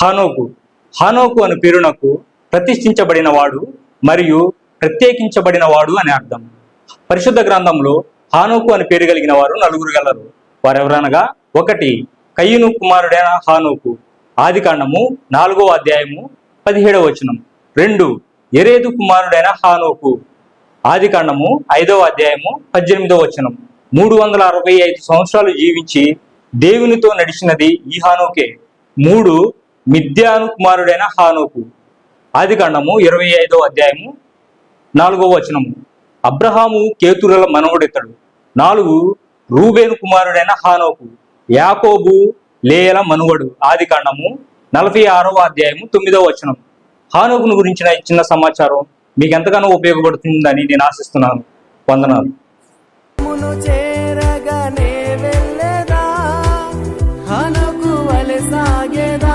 హానోకు. హానోకు అను పేరునకు ప్రతిష్ఠించబడిన వాడు మరియు ప్రత్యేకించబడిన వాడు అని అర్థం. పరిశుద్ధ గ్రంథంలో హానోకు అని పేరు కలిగిన వారు నలుగురు గలరు. వారెవరనగా? ఒకటి కయ్యూను కుమారుడైన హానోకు. ఆది కాండము నాలుగో అధ్యాయము పదిహేడవ వచనం. రెండు ఎరేదు కుమారుడైన హానోకు. ఆది కాండము ఐదవ అధ్యాయము పద్దెనిమిదవ వచనం. మూడు వందల అరవై ఐదు సంవత్సరాలు జీవించి దేవునితో నడిచినది ఈ హానోకే. మూడు మిథ్యాను కుమారుడైన హానోకు. ఆది కాండము ఇరవై ఐదవ అధ్యాయము నాలుగో వచనము. అబ్రహాము కేతురల మనవడితడు నాలుగు రూబేను కుమారుడైన హానోకు. యాకోబు లేయల మనువడు. ఆది కాండము నలభై ఆరవ అధ్యాయము తొమ్మిదవ వచనం హానోకును గురించిన చిన్న సమాచారం మీకు ఎంతగానో ఉపయోగపడుతుందని నేను ఆశిస్తున్నాను. వందనాలు. చేరగానే వెళ్ళేదా? వలె సాగేదా?